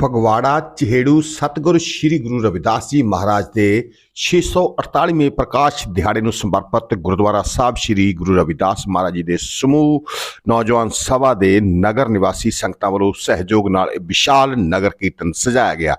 ਫਗਵਾੜਾ, ਚਿਹੜੂ ਸਤਿਗੁਰੂ ਸ੍ਰੀ ਗੁਰੂ ਰਵਿਦਾਸ ਜੀ ਮਹਾਰਾਜ ਦੇ 648ਵੇਂ ਪ੍ਰਕਾਸ਼ ਦਿਹਾੜੇ ਨੂੰ ਸਮਰਪਿਤ ਗੁਰਦੁਆਰਾ ਸਾਹਿਬ ਸ੍ਰੀ ਗੁਰੂ ਰਵਿਦਾਸ ਮਹਾਰਾਜ ਜੀ ਦੇ ਸਮੂਹ ਨੌਜਵਾਨ ਸਭਾ ਦੇ ਨਗਰ ਨਿਵਾਸੀ ਸੰਗਤਾਂ ਵੱਲੋਂ ਸਹਿਯੋਗ ਨਾਲ ਇਹ ਵਿਸ਼ਾਲ ਨਗਰ ਕੀਰਤਨ ਸਜਾਇਆ ਗਿਆ।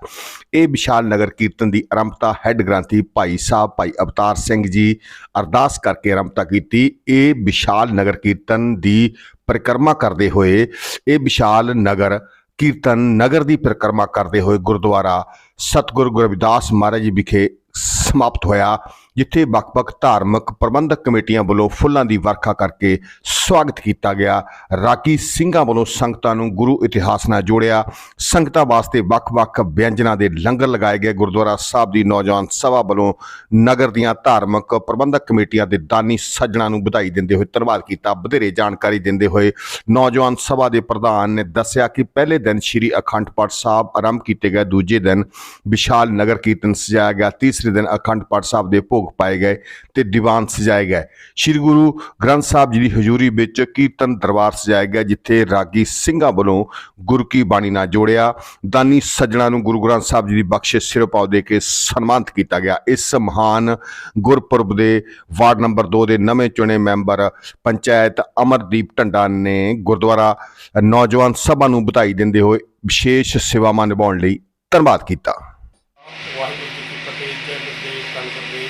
ਇਹ ਵਿਸ਼ਾਲ ਨਗਰ ਕੀਰਤਨ ਦੀ ਆਰੰਭਤਾ ਹੈੱਡ ਗ੍ਰੰਥੀ ਭਾਈ ਸਾਹਿਬ, ਭਾਈ ਅਵਤਾਰ ਸਿੰਘ ਜੀ ਅਰਦਾਸ ਕਰਕੇ ਆਰੰਭਤਾ ਕੀਤੀ। ਇਹ ਵਿਸ਼ਾਲ ਨਗਰ ਕੀਰਤਨ ਦੀ ਪਰਿਕਰਮਾ ਕਰਦੇ ਹੋਏ ਇਹ ਵਿਸ਼ਾਲ ਨਗਰ ਕੀਰਤਨ ਨਗਰ ਦੀ ਪਰਿਕਰਮਾ ਕਰਦੇ ਹੋਏ ਗੁਰਦੁਆਰਾ ਸਤਿਗੁਰੂ ਗੁਰੂ ਰਵਿਦਾਸ ਮਹਾਰਾਜ ਜੀ ਵਿਖੇ ਸਮਾਪਤ ਹੋਇਆ। ਜਿੱਥੇ ਵੱਖ-ਵੱਖ ਧਾਰਮਿਕ ਪ੍ਰਬੰਧਕ ਕਮੇਟੀਆਂ ਵੱਲੋਂ ਫੁੱਲਾਂ ਦੀ ਵਰਖਾ ਕਰਕੇ ਸਵਾਗਤ ਕੀਤਾ ਗਿਆ। ਰਾਗੀ ਸਿੰਘਾਂ ਵੱਲੋਂ ਸੰਗਤਾਂ ਨੂੰ ਗੁਰੂ ਇਤਿਹਾਸ ਨਾਲ ਜੋੜਿਆ। ਸੰਗਤਾਂ ਵਾਸਤੇ ਵੱਖ-ਵੱਖ ਵਿਅੰਜਨਾਂ ਦੇ ਲੰਗਰ ਲਗਾਏ ਗਏ। ਗੁਰਦੁਆਰਾ ਸਾਹਿਬ ਦੀ ਨੌਜਵਾਨ ਸਭਾ ਵੱਲੋਂ ਨਗਰ ਦੀਆਂ ਧਾਰਮਿਕ ਪ੍ਰਬੰਧਕ ਕਮੇਟੀਆਂ ਦੇ ਦਾਨੀ ਸੱਜਣਾ ਨੂੰ ਵਧਾਈ ਦਿੰਦੇ ਹੋਏ ਧੰਨਵਾਦ ਕੀਤਾ। ਵਧੇਰੇ ਜਾਣਕਾਰੀ ਦਿੰਦੇ ਹੋਏ ਨੌਜਵਾਨ ਸਭਾ ਦੇ ਪ੍ਰਧਾਨ ਨੇ ਦੱਸਿਆ ਕਿ ਪਹਿਲੇ ਦਿਨ ਸ੍ਰੀ ਅਖੰਡ ਪਾਠ ਸਾਹਿਬ ਆਰੰਭ ਕੀਤੇ ਗਏ। ਦੂਜੇ ਦਿਨ ਵਿਸ਼ਾਲ ਨਗਰ ਕੀਰਤਨ ਸਜਾਇਆ ਗਿਆ। ਤੀਸਰੇ ਦਿਨ ਅਖੰਡ ਪਾਠ ਸਾਹਿਬ ਦੇ ਭੋਗ ਪਾਏ ਗਏ ਤੇ ਦੀਵਾਨ ਸਜਾਏ ਗਏ। ਸ੍ਰੀ ਗੁਰੂ ਗ੍ਰੰਥ ਸਾਹਿਬ ਜੀ ਦੀ ਹਜ਼ੂਰੀ ਵਿੱਚ ਕੀਰਤਨ ਦਰਬਾਰ ਸਜਾਇਆ ਗਿਆ, ਜਿੱਥੇ ਰਾਗੀ ਸਿੰਘਾਂ ਵੱਲੋਂ ਗੁਰੂ ਕੀ ਬਾਣੀ ਨਾਲ ਜੋੜਿਆ। ਦਾਨੀ ਸੱਜਣਾ ਨੂੰ ਗੁਰੂ ਗ੍ਰੰਥ ਸਾਹਿਬ ਜੀ ਦੀ ਬਖਸ਼ਿਸ਼ ਸਿਰੋਂ ਪਾਉ ਦੇ ਕੇ ਸਨਮਾਨਿਤ ਕੀਤਾ ਗਿਆ। ਇਸ ਮਹਾਨ ਗੁਰਪੁਰਬ ਦੇ ਵਾਰਡ ਨੰਬਰ 2 ਦੇ ਨਵੇਂ ਚੁਣੇ ਮੈਂਬਰ ਪੰਚਾਇਤ ਅਮਰਦੀਪ ਢੰਡਾ ਨੇ ਗੁਰਦੁਆਰਾ ਨੌਜਵਾਨ ਸਭਾ ਨੂੰ ਵਧਾਈ ਦਿੰਦੇ ਹੋਏ ਵਿਸ਼ੇਸ਼ ਸੇਵਾਵਾਂ ਨਿਭਾਉਣ ਲਈ ਧੰਨਵਾਦ ਕੀਤਾ ਵਾਹਿਗੁਰੂ ਜੀ ਕੀ ਫਤਿਹ ਜੈ ਗੁਰਦੇਵ ਧੰਨ ਗੁਰਦੇਵ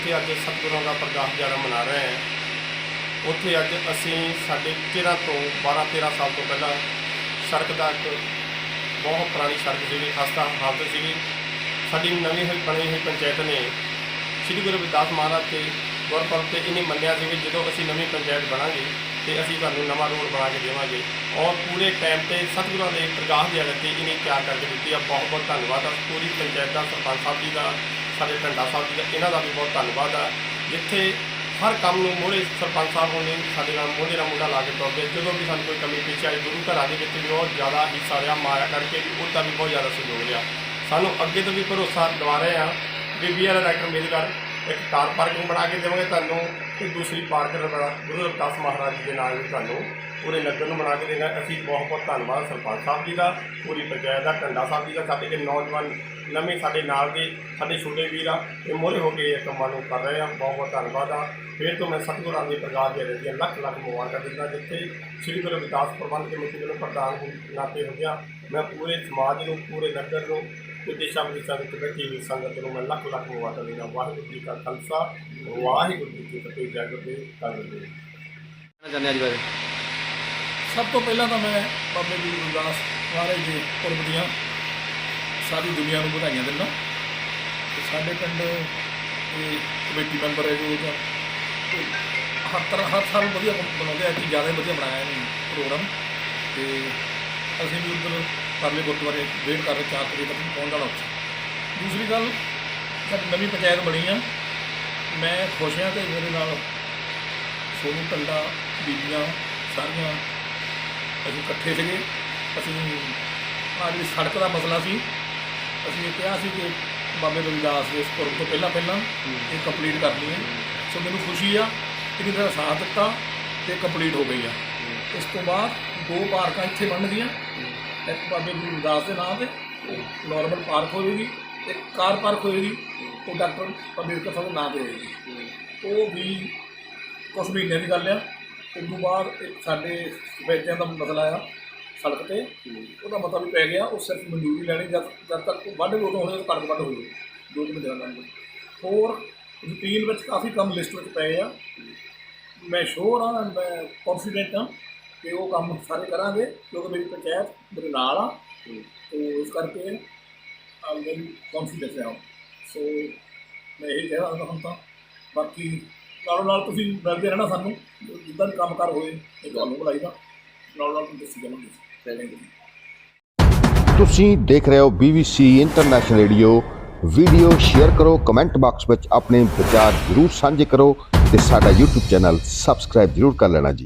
ਜਿੱਥੇ ਅੱਜ ਸਤਿਗੁਰਾਂ ਦਾ ਪ੍ਰਕਾਸ਼ ਦਿਹਾੜਾ ਮਨਾ ਰਹੇ ਹਾਂ, ਉੱਥੇ ਅੱਜ ਅਸੀਂ ਸਾਡੇ ਚਿਰਾਂ ਤੋਂ 12 13 ਸਾਲ ਤੋਂ ਪਹਿਲਾਂ ਸੜਕ ਦਾ ਇੱਕ ਬਹੁਤ ਪੁਰਾਣੀ ਸੜਕ ਸੀਗੀ ਖਸਤਾ ਹਾਲਤ ਸੀਗੀ। ਸਾਡੀ ਨਵੀਂ ਹੋਈ, ਬਣੀ ਹੋਈ ਪੰਚਾਇਤ ਨੇ ਸ੍ਰੀ ਗੁਰੂ ਰਵਿਦਾਸ ਮਹਾਰਾਜ ਤੇ ਗੁਰਪੁਰਬ ਤੇ ਇਹਨੇ ਮੰਨਿਆ ਸੀ ਵੀ ਜਦੋਂ ਅਸੀਂ ਨਵੀਂ ਪੰਚਾਇਤ ਬਣਾਂਗੇ ਤੇ ਅਸੀਂ ਤੁਹਾਨੂੰ ਨਵਾਂ ਰੋਡ ਬਣਾ ਕੇ ਦੇਵਾਂਗੇ। ਔਰ ਪੂਰੇ ਟਾਈਮ ਤੇ ਸਤਿਗੁਰਾਂ ਦੇ ਪ੍ਰਕਾਸ਼ ਦਿਹਾੜੇ ਤੇ ਇਹਨੇ ਤਿਆਰ ਕਰਕੇ ਦਿੱਤੀ ਆ। ਬਹੁਤ ਬਹੁਤ ਧੰਨਵਾਦ ਆ। ਪੂਰੀ ਪੰਚਾਇਤ ਦਾ, ਸਰਪੰਚ ਸਾਹਿਬ ਜੀ ਦਾ ਸਾਡੇ ਢੰਡਾ ਸਾਹਿਬ ਜੀ ਦਾ, ਇਹਨਾਂ ਦਾ ਵੀ ਬਹੁਤ ਧੰਨਵਾਦ ਆ। ਜਿੱਥੇ ਹਰ ਕੰਮ ਨੂੰ ਮੋਹਰੇ ਸਰਪੰਚ ਸਾਹਿਬ ਹੋਣੇ, ਸਾਡੇ ਨਾਲ ਮੋਹਰੇ ਨਾਲ ਮੁੰਡਾ ਲਾ ਕੇ ਤੁਰਦੇ ਜਦੋਂ ਵੀ ਸਾਨੂੰ ਕੋਈ ਕਮੀ ਪੇਸ਼ੀ ਆਈ, ਗੁਰੂ ਘਰਾਂ ਦੇ ਵਿੱਚ ਵੀ ਬਹੁਤ ਜ਼ਿਆਦਾ ਹਿੱਸਾ ਰਿਹਾ, ਮਾਇਆ ਕਰਕੇ ਵੀ ਉਹਦਾ ਵੀ ਬਹੁਤ ਜ਼ਿਆਦਾ ਸਹਿਯੋਗ ਰਿਹਾ। ਸਾਨੂੰ ਅੱਗੇ ਤੋਂ ਵੀ ਭਰੋਸਾ ਦਿਵਾ ਰਹੇ ਆ ਵੀ ਵੀ ਡਾਕਟਰ ਅੰਬੇਦਕਰ ਇੱਕ ਕਾਰ ਪਾਰਕਿੰਗ ਬਣਾ ਕੇ ਦੇਵਾਂਗੇ ਤੁਹਾਨੂੰ ਤੇ ਦੂਸਰੀ ਪਾਰਕ ਗੁਰੂ ਰਵਿਦਾਸ ਮਹਾਰਾਜ ਜੀ ਦੇ ਨਾਲ ਵੀ ਤੁਹਾਨੂੰ ਪੂਰੇ ਨਗਰ ਨੂੰ ਬਣਾ ਕੇ ਦੇਣਾ। ਅਸੀਂ ਬਹੁਤ ਬਹੁਤ ਧੰਨਵਾਦ ਸਰਪੰਚ ਸਾਹਿਬ ਜੀ ਦਾ, ਪੂਰੀ ਪੰਚਾਇਤ ਦਾ ਟੰਡਾ ਸਾਹਿਬ ਜੀ ਦਾ, ਸਾਡੇ ਇਹ ਨੌਜਵਾਨ ਨਵੇਂ ਸਾਡੇ ਨਾਲ ਦੇ ਸਾਡੇ ਛੋਟੇ ਵੀਰ ਆ ਇਹ ਮੋਹਰੇ ਹੋ ਕੇ ਇਹ ਕੰਮਾਂ ਨੂੰ ਕਰ ਰਹੇ ਆ ਬਹੁਤ ਬਹੁਤ ਧੰਨਵਾਦ ਆ। ਫਿਰ ਤੋਂ ਮੈਂ ਸਤਿਗੁਰਾਂ ਦੇ ਪ੍ਰਕਾਸ਼ ਦੇ ਰਹੀਆਂ ਲੱਖ ਲੱਖ ਮੁਬਾਰਕਾਂ ਦਿੰਦਾ ਜਿੱਥੇ ਸ੍ਰੀ ਗੁਰੂ ਰਵਿਦਾਸ ਪ੍ਰਬੰਧ ਕਮੇਟੀ ਵੱਲੋਂ ਪ੍ਰਧਾਨ ਨਾਤੇ ਹੋ ਗਿਆ। ਮੈਂ ਪੂਰੇ ਸਮਾਜ ਨੂੰ ਪੂਰੇ ਨਗਰ ਨੂੰ ਤੇ ਦੇਸ਼ਾਂ ਵਿਦੇਸ਼ਾਂ ਵਿੱਚ ਬੈਠੀ ਹੋਈ ਸੰਗਤ ਨੂੰ ਮੈਂ ਲੱਖ ਲੱਖ ਮੁਬਾਰਕਾਂ ਦਿੰਦਾ। ਵਾਹਿਗੁਰੂ ਜੀ ਕਾ ਖਾਲਸਾ ਵਾਹਿਗੁਰੂ ਜੀ ਕੀ ਫਤਿਹ ਜੈ ਗੁਰਦੇਵ ਧੰਨਵਾਦ ਕਹਿਣਾ ਚਾਹੁੰਦੇ ਅੱਜ ਬਾਰੇ? ਸਭ ਤੋਂ ਪਹਿਲਾਂ ਤਾਂ ਮੈਂ ਬਾਬੇ ਗੁਰੂ ਰਵਿਦਾਸ ਮਹਾਰਾਜ ਦੇ ਪੁਰਬ ਦੀਆਂ ਸਾਰੀ ਦੁਨੀਆ ਨੂੰ ਵਧਾਈਆਂ ਦਿੰਦਾ। ਤੇ ਸਾਡੇ ਪਿੰਡ ਇਹ ਕਮੇਟੀ ਮੈਂਬਰ ਹੈ ਜੋ ਉਹਦਾ ਹਰ ਤਰ੍ਹਾਂ ਹਰ ਸਾਲ ਵਧੀਆ ਬਣਾਉਂਦੇ ਆ। ਕਿ ਜ਼ਿਆਦਾ ਵਧੀਆ ਬਣਾਇਆ ਇਹਨੇ ਪ੍ਰੋਗਰਾਮ। ਤੇ ਅਸੀਂ ਵੀ ਉੱਧਰ ਪਰਲੇ ਗੁਰਦੁਆਰੇ ਵੇਟ ਕਰ ਰਹੇ ਚਾਰ ਤਰੀਕ ਤੱਕ ਪਹੁੰਚ ਜਾਣਾ ਉੱਥੇ। ਦੂਸਰੀ ਗੱਲ, ਸਾਡੀ ਨਵੀਂ ਪੰਚਾਇਤ ਬਣੀ ਆ। ਮੈਂ ਖੁਸ਼ ਹਾਂ ਕਿ ਮੇਰੇ ਨਾਲ ਸੋਨੂੰ, ਟੰਡਾ, ਬੀਬੀਆਂ ਸਾਰੀਆਂ ਅਸੀਂ ਇਕੱਠੇ ਸੀਗੇ। ਅਸੀਂ ਆਹ ਜਿਹੜੀ ਸੜਕ ਦਾ ਮਸਲਾ ਸੀ ਅਸੀਂ ਇਹ ਕਿਹਾ ਸੀ ਕਿ ਬਾਬੇ ਰਵਿਦਾਸ ਦੇ ਪੁਰਬ ਤੋਂ ਪਹਿਲਾਂ ਪਹਿਲਾਂ ਇਹ ਕੰਪਲੀਟ ਕਰਨੀ ਹੈ। ਸੋ ਮੈਨੂੰ ਖੁਸ਼ੀ ਆ ਕਿ ਇਹਨੇ ਮੇਰਾ ਸਾਥ ਦਿੱਤਾ ਤੇ ਕੰਪਲੀਟ ਹੋ ਗਈ ਆ। ਇਸ ਤੋਂ ਬਾਅਦ ਦੋ ਪਾਰਕਾਂ ਇੱਥੇ ਬਣਨਗੀਆਂ। ਇੱਕ ਬਾਬੇ ਗੁਰੂ ਰਵਿਦਾਸ ਦੇ ਨਾਮ ਤੇ ਨਾਰਮਲ ਪਾਰਕ ਹੋਵੇਗੀ ਇੱਕ ਕਾਰ ਪਾਰਕ ਹੋਵੇਗੀ ਉਹ ਡਾਕਟਰ ਅੰਬੇਦਕਰ ਸਾਹਿਬ ਦੇ ਨਾਮ ਤੇ ਹੋਵੇਗੀ ਉਹ ਵੀ ਕੁਛ ਮਹੀਨੇ ਦੀ ਗੱਲ ਆ। ਉਸ ਤੋਂ ਬਾਅਦ ਇੱਕ ਸਾਡੇ ਸਫੈਦਿਆਂ ਦਾ ਮਸਲਾ ਆ। ਸੜਕ ਤੇ, ਉਹਦਾ ਮਤਾ ਵੀ ਪੈ ਗਿਆ, ਉਹ ਸਿਰਫ ਮਨਜ਼ੂਰੀ ਲੈਣੀ, ਜਦ ਜਦ ਤੱਕ ਵੱਢ ਉਦੋਂ ਹੋਣੇ ਕਣਕ ਵੱਢ ਹੋਈ ਦੋ ਦਿਨ ਦੇ ਅੰਦਰ ਹੋਰ ਰੂਟੀਨ ਵਿੱਚ ਕਾਫੀ ਕੰਮ ਲਿਸਟ ਵਿੱਚ ਪਏ ਆ। ਮੈਂ ਸ਼ੋਰ ਆ ਮੈਂ ਕੌਨਫੀਡੈਂਟ ਹਾਂ ਕਿ ਉਹ ਕੰਮ ਸਾਰੇ ਕਰਾਂਗੇ, ਕਿਉਂਕਿ ਮੇਰੀ ਪੰਚਾਇਤ ਮੇਰੇ ਨਾਲ ਆ, ਤੇ ਇਸ ਕਰਕੇ ਆ ਮੇਰੀ ਕੌਨਫੀਡੈਂਸ ਹੈ ਸੋ ਮੈਂ ਇਹ ਕਹਿਣਾ ਸਕਦਾ ਹੁਣ ਤਾਂ, ਬਾਕੀ ਨਾਲੋਂ ਨਾਲ ਤੁਸੀਂ ਮਿਲਦੇ ਰਹਿਣਾ ਸਾਨੂੰ, ਜਿੱਦਾਂ ਵੀ ਕੰਮਕਾਰ ਹੋਏ, ਇਹ ਤੁਹਾਨੂੰ ਬੁਲਾਈਦਾ ਨਾਲ ਨਾਲ ਤੁਸੀਂ ਦੱਸੀ ਜਾਵਾਂਗੇ ਤੁਸੀਂ ਦੇਖ ਰਹੇ ਹੋ BBC international radio video share ਕਰੋ ਕਮੈਂਟ ਬਾਕਸ ਵਿੱਚ ਆਪਣੇ ਵਿਚਾਰ ਜ਼ਰੂਰ ਸਾਂਝੇ ਕਰੋ ਤੇ ਸਾਡਾ YouTube ਚੈਨਲ ਸਬਸਕ੍ਰਾਈਬ ਜ਼ਰੂਰ ਕਰ ਲੈਣਾ ਜੀ।